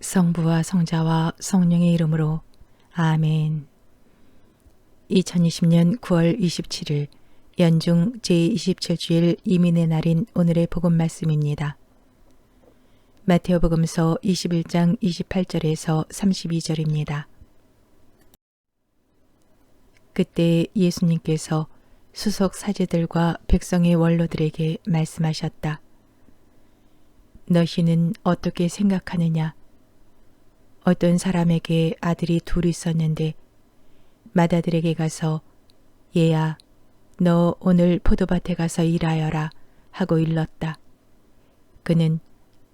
성부와 성자와 성령의 이름으로 아멘. 2020년 9월 27일 연중 제27주일 이민의 날인 오늘의 복음 말씀입니다. 마테오 복음서 21장 28절에서 32절입니다. 그때 예수님께서 수석 사제들과 백성의 원로들에게 말씀하셨다. 너희는 어떻게 생각하느냐? 어떤 사람에게 아들이 둘 있었는데 맏아들에게 가서 얘야 너 오늘 포도밭에 가서 일하여라 하고 일렀다. 그는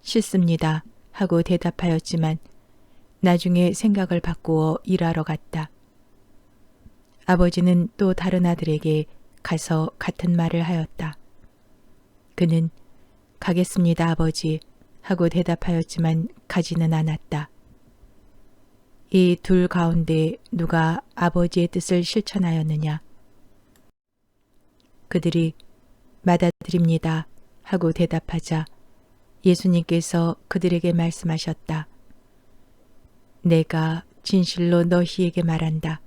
싫습니다 하고 대답하였지만 나중에 생각을 바꾸어 일하러 갔다. 아버지는 또 다른 아들에게 가서 같은 말을 하였다. 그는 가겠습니다 아버지 하고 대답하였지만 가지는 않았다. 이 둘 가운데 누가 아버지의 뜻을 실천하였느냐? 그들이 맏아들입니다 하고 대답하자 예수님께서 그들에게 말씀하셨다. 내가 진실로 너희에게 말한다.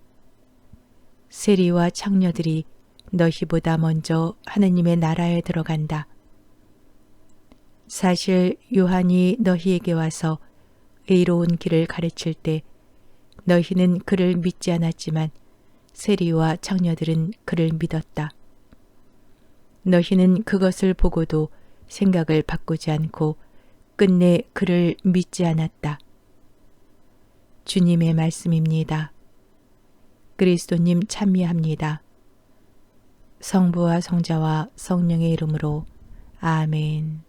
세리와 창녀들이 너희보다 먼저 하느님의 나라에 들어간다. 사실 요한이 너희에게 와서 의로운 길을 가르칠 때 너희는 그를 믿지 않았지만 세리와 창녀들은 그를 믿었다. 너희는 그것을 보고도 생각을 바꾸지 않고 끝내 그를 믿지 않았다. 주님의 말씀입니다. 그리스도님 참미합니다. 성부와 성자와 성령의 이름으로 아멘.